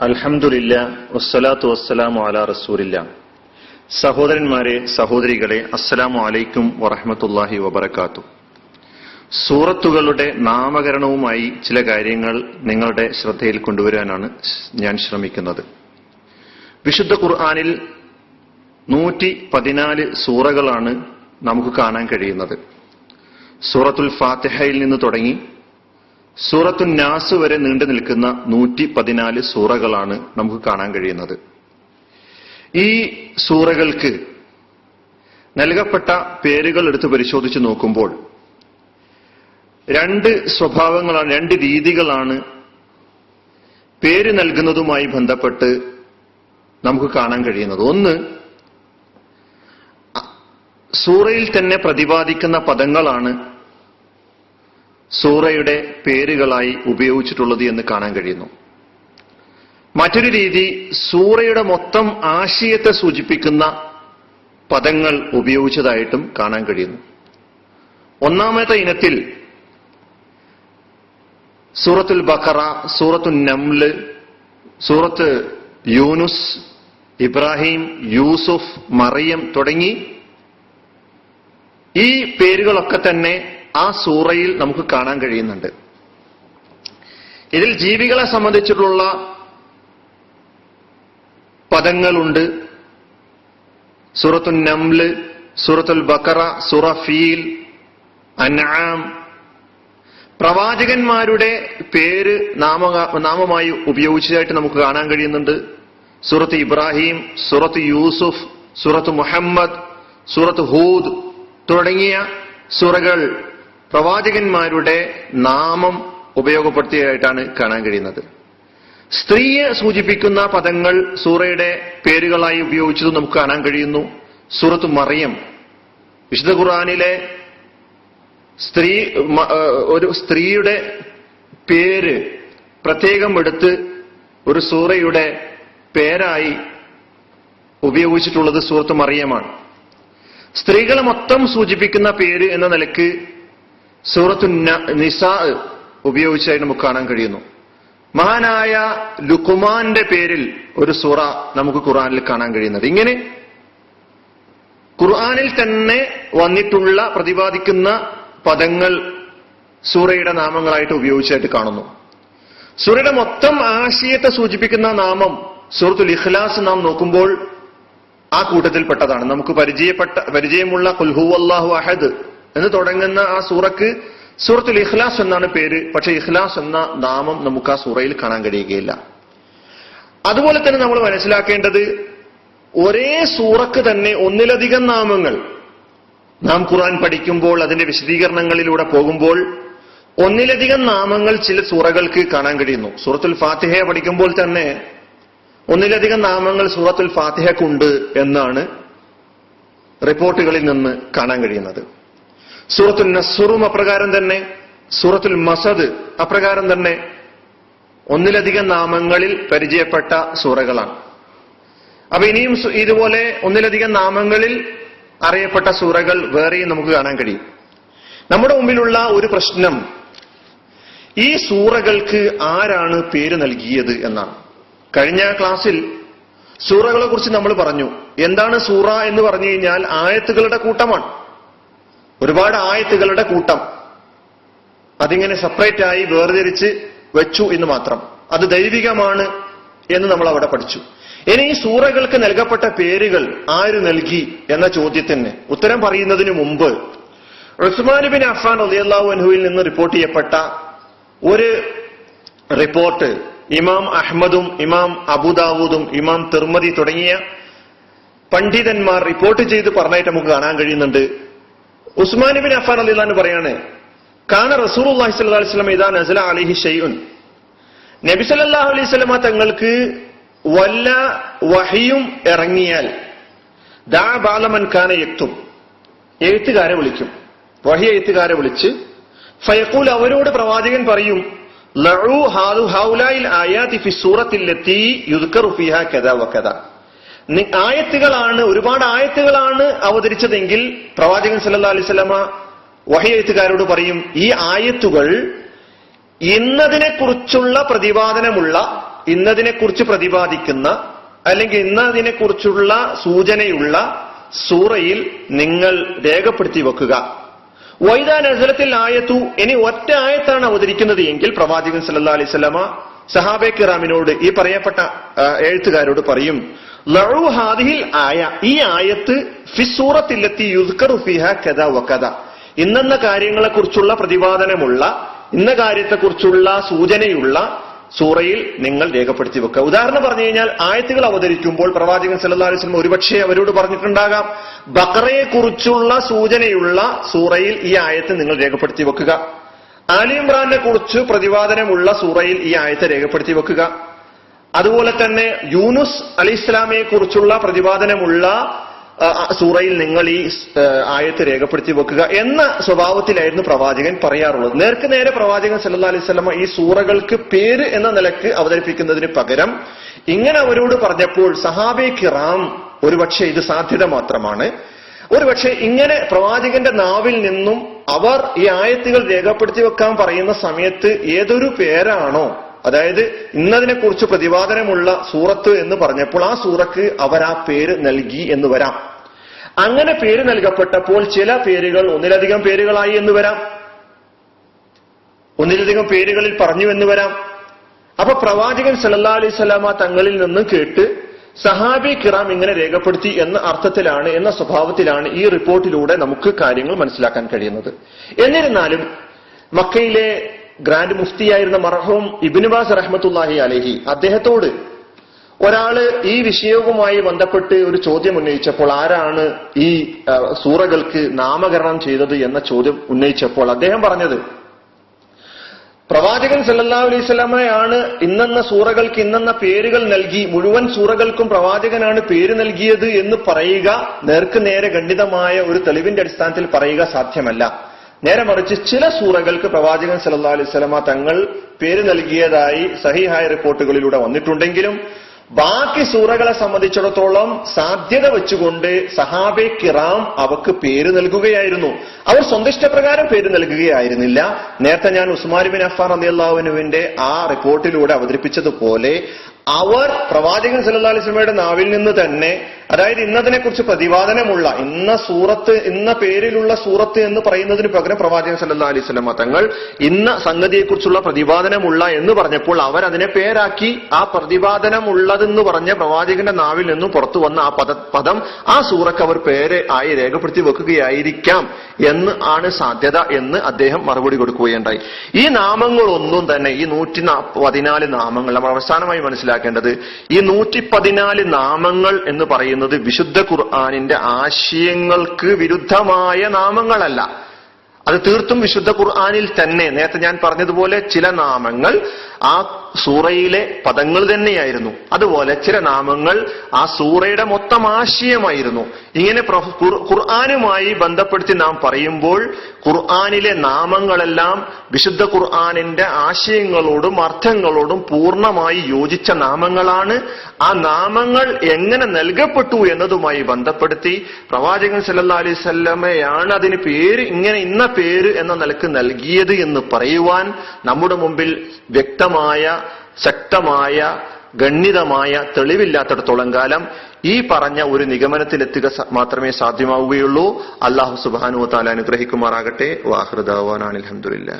അൽഹംദുലില്ല വസ്സലാത്തു വസ്സലാമു അല റസൂലില്ല. സഹോദരന്മാരെ സഹോദരികളെ അസ്സലാമു അലൈക്കും വറഹമത്തല്ലാഹി വബർക്കാത്തു സൂറത്തുകളുടെ നാമകരണവുമായി ചില കാര്യങ്ങൾ നിങ്ങളുടെ ശ്രദ്ധയിൽ കൊണ്ടുവരാനാണ് ഞാൻ ശ്രമിക്കുന്നത്. വിശുദ്ധ ഖുർആാനിൽ നൂറ്റി പതിനാല് സൂറകളാണ് നമുക്ക് കാണാൻ കഴിയുന്നത്. സൂറത്തുൽ ഫാത്തിഹയിൽ നിന്ന് തുടങ്ങി സൂറത്തു നാസ് വരെ നീണ്ടു നിൽക്കുന്ന നൂറ്റി പതിനാല് സൂറകളാണ് നമുക്ക് കാണാൻ കഴിയുന്നത്. ഈ സൂറകൾക്ക് നൽകപ്പെട്ട പേരുകൾ എടുത്ത് പരിശോധിച്ച് നോക്കുമ്പോൾ രണ്ട് സ്വഭാവങ്ങളാണ് രണ്ട് രീതികളാണ് പേര് നൽകുന്നതുമായി ബന്ധപ്പെട്ട് നമുക്ക് കാണാൻ കഴിയുന്നത്. ഒന്ന് സൂറയിൽ തന്നെ പ്രതിപാദിക്കുന്ന പദങ്ങളാണ് സൂറയുടെ പേരുകളായി ഉപയോഗിച്ചിട്ടുള്ളത് എന്ന് കാണാൻ കഴിയുന്നു. മറ്റൊരു രീതി സൂറയുടെ മൊത്തം ആശയത്തെ സൂചിപ്പിക്കുന്ന പദങ്ങൾ ഉപയോഗിച്ചതായിട്ടും കാണാൻ കഴിയുന്നു. ഒന്നാമത്തെ ഇനത്തിൽ സൂറത്തുൽ ബക്കറ സൂറത്തുൽ നംൽ സൂറത്ത് യൂനുസ് ഇബ്രാഹിം യൂസുഫ് മറിയം തുടങ്ങി ഈ പേരുകളൊക്കെ തന്നെ ആ സൂറയിൽ നമുക്ക് കാണാൻ കഴിയുന്നുണ്ട്. ഇതിൽ ജീവികളെ സംബന്ധിച്ചിട്ടുള്ള പദങ്ങളുണ്ട്. സൂറത്തുൽ നംൽ സൂറത്തുൽ ബക്കറ സൂറ ഫീൽ അൻആം. പ്രവാചകന്മാരുടെ പേര് നാമ നാമമായി ഉപയോഗിച്ചതായിട്ട് നമുക്ക് കാണാൻ കഴിയുന്നുണ്ട്. സൂറത്ത് ഇബ്രാഹിം സൂറത്ത് യൂസുഫ് സൂറത്ത് മുഹമ്മദ് സൂറത്ത് ഹൂദ് തുടങ്ങിയ സൂറകൾ പ്രവാചകന്മാരുടെ നാമം ഉപയോഗപ്പെടുത്തിയതായിട്ടാണ് കാണാൻ കഴിയുന്നത്. സ്ത്രീയെ സൂചിപ്പിക്കുന്ന പദങ്ങൾ സൂറയുടെ പേരുകളായി ഉപയോഗിച്ചത് നമുക്ക് കാണാൻ കഴിയുന്നു. സൂറത്ത് മറിയം. വിശുദ്ധ ഖുർആാനിലെ സ്ത്രീ ഒരു സ്ത്രീയുടെ പേര് പ്രത്യേകം എടുത്ത് ഒരു സൂറയുടെ പേരായി ഉപയോഗിച്ചിട്ടുള്ളത് സൂറത്ത് മറിയമാണ്. സ്ത്രീകളെ മൊത്തം സൂചിപ്പിക്കുന്ന പേര് എന്ന നിലയ്ക്ക് സൂറത്തു നിസാ ഉപയോഗിച്ചായി നമുക്ക് കാണാൻ കഴിയുന്നു. മഹാനായ ലുക്കുമാന്റെ പേരിൽ ഒരു സൂറ നമുക്ക് ഖുർആനിൽ കാണാൻ കഴിയുന്നത്. ഇങ്ങനെ ഖുർആനിൽ തന്നെ വന്നിട്ടുള്ള പ്രതിപാദിക്കുന്ന പദങ്ങൾ സൂറയുടെ നാമങ്ങളായിട്ട് ഉപയോഗിച്ചായിട്ട് കാണുന്നു. സൂറയുടെ മൊത്തം ആശയത്തെ സൂചിപ്പിക്കുന്ന നാമം സൂറത്തുൽ ഇഖ്ലാസ് നാം നോക്കുമ്പോൾ ആ കൂട്ടത്തിൽപ്പെട്ടതാണ്. നമുക്ക് പരിചയപ്പെട്ട പരിചയമുള്ള കുൽഹു അള്ളാഹു അഹദ് എന്ന് തുടങ്ങുന്ന ആ സൂറക്ക് സൂറത്തുൽ ഇഖ്ലാസ് എന്നാണ് പേര്. പക്ഷെ ഇഖ്ലാസ് എന്ന നാമം നമുക്ക് ആ സൂറയിൽ കാണാൻ കഴിയുകയില്ല. അതുപോലെ തന്നെ നമ്മൾ മനസ്സിലാക്കേണ്ടത് ഒരേ സൂറക്ക് തന്നെ ഒന്നിലധികം നാമങ്ങൾ. നാം ഖുറാൻ പഠിക്കുമ്പോൾ അതിന്റെ വിശദീകരണങ്ങളിലൂടെ പോകുമ്പോൾ ഒന്നിലധികം നാമങ്ങൾ ചില സൂറകൾക്ക് കാണാൻ കഴിയുന്നു. സൂറത്തുൽ ഫാത്തിഹയെ പഠിക്കുമ്പോൾ തന്നെ ഒന്നിലധികം നാമങ്ങൾ സൂറത്തുൽ ഫാത്തിഹക്കുണ്ട് എന്നാണ് റിപ്പോർട്ടുകളിൽ നിന്ന് കാണാൻ കഴിയുന്നത്. സൂറത്തുൽ നസുറും അപ്രകാരം തന്നെ സൂറത്തുൽ മസദ് അപ്രകാരം തന്നെ ഒന്നിലധികം നാമങ്ങളിൽ പരിചയപ്പെട്ട സൂറകളാണ്. അപ്പൊ ഇനിയും ഇതുപോലെ ഒന്നിലധികം നാമങ്ങളിൽ അറിയപ്പെട്ട സൂറകൾ വേറെയും നമുക്ക് കാണാൻ കഴിയും. നമ്മുടെ മുമ്പിലുള്ള ഒരു പ്രശ്നം ഈ സൂറകൾക്ക് ആരാണ് പേര് നൽകിയത് എന്നാണ്. കഴിഞ്ഞ ക്ലാസ്സിൽ സൂറകളെ കുറിച്ച് നമ്മൾ പറഞ്ഞു എന്താണ് സൂറ എന്ന് പറഞ്ഞു കഴിഞ്ഞാൽ ആയത്തുകളുടെ കൂട്ടമാണ്. ഒരുപാട് ആയത്തുകളുടെ കൂട്ടം അതിങ്ങനെ സെപ്പറേറ്റ് ആയി വേർതിരിച്ച് വെച്ചു എന്ന് മാത്രം. അത് ദൈവികമാണ് എന്ന് നമ്മൾ അവിടെ പഠിച്ചു. ഇനി ഈ സൂറകൾക്ക് നൽകപ്പെട്ട പേരുകൾ ആര് നൽകി എന്ന ചോദ്യത്തിന് ഉത്തരം പറയുന്നതിന് മുമ്പ് ഉസ്മാൻ ബിൻ അഫാൻ അലിയല്ലാഹു അൻഹുവിൽ നിന്ന് റിപ്പോർട്ട് ചെയ്യപ്പെട്ട ഒരു റിപ്പോർട്ട് ഇമാം അഹമ്മദും ഇമാം അബുദാവൂദും ഇമാം തിർമതി തുടങ്ങിയ പണ്ഡിതന്മാർ റിപ്പോർട്ട് ചെയ്ത് പറഞ്ഞായിട്ട് നമുക്ക് കാണാൻ കഴിയുന്നുണ്ട്. ഉസ്മാൻ ബിൻ അഫാൻ അലിഹു പറയാണ് കാണ റസൂൽ അള്ളാഹി അലൈഹി വസ്ലം ഇതാ നസല അലിഹി ഷെയ്യുൻ നബി സല്ലാഹു അലൈഹി സ്വലമ തങ്ങൾക്ക് വല്ല വഹിയും ഇറങ്ങിയാൽ ദാ ബാലമൻ ഖാന എത്തും എഴുത്തുകാരെ വിളിക്കും. വഹി എഴുത്തുകാരെ വിളിച്ച് ഫയക്കൂൽ അവരോട് പ്രവാചകൻ പറയും ലഴു ഹാദു ഹൗലായിൽ ആയാതി ഫി സൂറത്തിലെത്തി യുദ്ക്കറു ഫിഹ കഥ വകഥ ആയത്തുകളാണ് ഒരുപാട് ആയത്തുകളാണ് അവതരിച്ചതെങ്കിൽ പ്രവാചകൻ സല്ലാ അലൈഹി വസല്ലമ വഹി പറയും ഈ ആയത്തുകൾ ഇന്നതിനെ കുറിച്ചുള്ള പ്രതിപാദനമുള്ള ഇന്നതിനെക്കുറിച്ച് പ്രതിപാദിക്കുന്ന അല്ലെങ്കിൽ ഇന്നതിനെക്കുറിച്ചുള്ള സൂചനയുള്ള സൂറയിൽ നിങ്ങൾ രേഖപ്പെടുത്തി വെക്കുക. വൈദാ നസലത്തിൽ ആയത്തു ഇനി ഒറ്റ ആയത്താണ് അവതരിക്കുന്നത് എങ്കിൽ പ്രവാചകൻ സല്ലാ അലൈഹി സ്വലമ സഹാബെ കിറാമിനോട് ഈ പറയപ്പെട്ട എഴുത്തുകാരോട് പറയും ഹാദിഹിൽ ആയ ഈ ആയത്ത് ഫിസൂറത്തിലെത്തി ഫിഹ കഥ വകഥ ഇന്നെന്ന കാര്യങ്ങളെക്കുറിച്ചുള്ള പ്രതിപാദനമുള്ള ഇന്ന കാര്യത്തെക്കുറിച്ചുള്ള സൂചനയുള്ള സൂറയിൽ നിങ്ങൾ രേഖപ്പെടുത്തി വെക്കുക. ഉദാഹരണം പറഞ്ഞു കഴിഞ്ഞാൽ ആയത്തുകൾ അവതരിക്കുമ്പോൾ പ്രവാചകൻ സല്ലല്ലാഹു അലൈഹി വസല്ലം ഒരുപക്ഷെ അവരോട് പറഞ്ഞിട്ടുണ്ടാകാം. ബക്കറയെ കുറിച്ചുള്ള സൂചനയുള്ള സൂറയിൽ ഈ ആയത്ത് നിങ്ങൾ രേഖപ്പെടുത്തി വെക്കുക. ആലി ഇമ്രാനെ കുറിച്ച് പ്രതിപാദനമുള്ള സൂറയിൽ ഈ ആയത്ത് രേഖപ്പെടുത്തി വെക്കുക. അതുപോലെ തന്നെ യൂനുസ് അലി ഇസ്ലാമിയെ കുറിച്ചുള്ള പ്രതിപാദനമുള്ള സൂറയിൽ നിങ്ങൾ ഈ ആയത്ത് രേഖപ്പെടുത്തി വെക്കുക എന്ന സ്വഭാവത്തിലായിരുന്നു പ്രവാചകൻ പറയാറുള്ളത്. നേർക്ക് നേരെ പ്രവാചകൻ സല്ലാ അലൈഹി സ്വലമ ഈ സൂറകൾക്ക് പേര് എന്ന നിലയ്ക്ക് അവതരിപ്പിക്കുന്നതിന് പകരം ഇങ്ങനെ അവരോട് പറഞ്ഞപ്പോൾ സഹാബെ കിറാം ഒരുപക്ഷെ ഇത് സാധ്യത മാത്രമാണ്. ഒരുപക്ഷെ ഇങ്ങനെ പ്രവാചകന്റെ നാവിൽ നിന്നും അവർ ഈ ആയത്തുകൾ രേഖപ്പെടുത്തി വെക്കാൻ പറയുന്ന സമയത്ത് ഏതൊരു പേരാണോ അതായത് ഇന്നതിനെ കുറിച്ച് പ്രതിപാദനമുള്ള സൂറത്ത് എന്ന് പറഞ്ഞപ്പോൾ ആ സൂറക്ക് അവർ ആ പേര് നൽകി എന്ന് വരാം. അങ്ങനെ പേര് നൽകപ്പെട്ടപ്പോൾ ചില പേരുകൾ ഒന്നിലധികം പേരുകളായി എന്ന് വരാം. ഒന്നിലധികം പേരുകളിൽ പറഞ്ഞു എന്ന് വരാം. അപ്പൊ പ്രവാചകൻ സല്ലാ അലൈഹി സ്വലാമ തങ്ങളിൽ നിന്ന് കേട്ട് സഹാബി കിറാം ഇങ്ങനെ രേഖപ്പെടുത്തി എന്ന അർത്ഥത്തിലാണ് എന്ന സ്വഭാവത്തിലാണ് ഈ റിപ്പോർട്ടിലൂടെ നമുക്ക് കാര്യങ്ങൾ മനസ്സിലാക്കാൻ കഴിയുന്നത്. എന്നിരുന്നാലും മക്കയിലെ ഗ്രാൻഡ് മുഫ്തിയായിരുന്ന മർഹൂം ഇബിനുബാസ് റഹ്മത്തുല്ലാഹി അലഹി അദ്ദേഹത്തോട് ഒരാൾ ഈ വിഷയവുമായി ബന്ധപ്പെട്ട് ഒരു ചോദ്യം ഉന്നയിച്ചപ്പോൾ ആരാണ് ഈ സൂറകൾക്ക് നാമകരണം ചെയ്തത് എന്ന ചോദ്യം ഉന്നയിച്ചപ്പോൾ അദ്ദേഹം പറഞ്ഞത് പ്രവാചകൻ സല്ലാ അലൈഹി സ്വലാമയാണ് ഇന്നെന്ന സൂറകൾക്ക് ഇന്നെന്ന പേരുകൾ നൽകി മുഴുവൻ സൂറകൾക്കും പ്രവാചകനാണ് പേര് നൽകിയത് എന്ന് പറയുക നേർക്ക് നേരെ ഖണ്ഡിതമായ ഒരു തെളിവിന്റെ അടിസ്ഥാനത്തിൽ പറയുക സാധ്യമല്ല. നേരെ മറിച്ച് ചില സൂറകൾക്ക് പ്രവാചകൻ സല്ലാ അലൈഹി സ്വലമ തങ്ങൾ പേര് നൽകിയതായി സഹിഹായ റിപ്പോർട്ടുകളിലൂടെ വന്നിട്ടുണ്ടെങ്കിലും ബാക്കി സൂറകളെ സംബന്ധിച്ചിടത്തോളം സാധ്യത വെച്ചുകൊണ്ട് സഹാബെ കിറാം അവക്ക് പേര് നൽകുകയായിരുന്നു. അവർ സ്വന്തം ഇഷ്ടപ്രകാരം പേര് നൽകുകയായിരുന്നില്ല. നേരത്തെ ഞാൻ ഉസ്മാൻ ബിൻ അഫാർ അള്ളാഹുനുവിന്റെ ആ റിപ്പോർട്ടിലൂടെ അവതരിപ്പിച്ചതുപോലെ അവർ പ്രവാചകൻ സല്ലാ അലിസ്ലമയുടെ നാവിൽ നിന്ന് തന്നെ അതായത് ഇന്നതിനെ കുറിച്ച് പ്രതിപാദനമുള്ള ഇന്ന സൂറത്ത് ഇന്ന പേരിലുള്ള സൂറത്ത് എന്ന് പറയുന്നതിന് പകരം പ്രവാചകൻ സല്ലാ അലൈഹി വസല്ലമ തങ്ങൾ ഇന്ന സംഗതിയെക്കുറിച്ചുള്ള പ്രതിപാദനമുള്ള എന്ന് പറഞ്ഞപ്പോൾ അവർ അതിനെ പേരാക്കി ആ പ്രതിപാദനമുള്ളതെന്ന് പറഞ്ഞ പ്രവാചകന്റെ നാവിൽ നിന്നും പുറത്തു വന്ന ആ പദം ആ സൂറക്ക് അവർ പേര് ആയി രേഖപ്പെടുത്തി വെക്കുകയായിരിക്കാം. എന്ന് ആണ് സാധ്യത എന്ന് അദ്ദേഹം മറുപടി കൊടുക്കുകയുണ്ടായി. ഈ നാമങ്ങളൊന്നും തന്നെ ഈ നൂറ്റി പതിനാല് നാമങ്ങൾ നമ്മൾ അവസാനമായി മനസ്സിലാക്കേണ്ടത് ഈ നൂറ്റി പതിനാല് നാമങ്ങൾ എന്ന് പറയുന്നത് വിശുദ്ധ ഖുർആാനിന്റെ ആശയങ്ങൾക്ക് വിരുദ്ധമായ നാമങ്ങളല്ല. അത് തീർത്തും വിശുദ്ധ ഖുർആാനിൽ തന്നെ നേരത്തെ ഞാൻ പറഞ്ഞതുപോലെ ചില നാമങ്ങൾ ആ സൂറയിലെ പദങ്ങൾ തന്നെയായിരുന്നു. അതുപോലെ ചില നാമങ്ങൾ ആ സൂറയുടെ മൊത്തം ആശയമായിരുന്നു. ഇങ്ങനെ ഖുർആാനുമായി ബന്ധപ്പെടുത്തി നാം പറയുമ്പോൾ ഖുർആാനിലെ നാമങ്ങളെല്ലാം വിശുദ്ധ ഖുർആാനിന്റെ ആശയങ്ങളോടും അർത്ഥങ്ങളോടും പൂർണമായി യോജിച്ച നാമങ്ങളാണ്. ആ നാമങ്ങൾ എങ്ങനെ നൽകപ്പെട്ടു എന്നതുമായി ബന്ധപ്പെടുത്തി പ്രവാചകൻ സല്ലാ അലൈഹി സ്വല്ലമയാണ് അതിന് പേര് ഇങ്ങനെ ഇന്ന പേര് എന്ന നിലയ്ക്ക് നൽകിയത് എന്ന് പറയുവാൻ നമ്മുടെ മുമ്പിൽ വ്യക്തമായ ശക്തമായ ഗണ്യതമായ തെളിവില്ലാത്തിടത്തോളം കാലം ഈ പറഞ്ഞ ഒരു നിഗമനത്തിലെത്തുക മാത്രമേ സാധ്യമാവുകയുള്ളൂ. അള്ളാഹു സുബാനു താല അനുഗ്രഹിക്കുമാറാകട്ടെ. വാഹൃദാവാനാണ് അലഹമുല്ലാ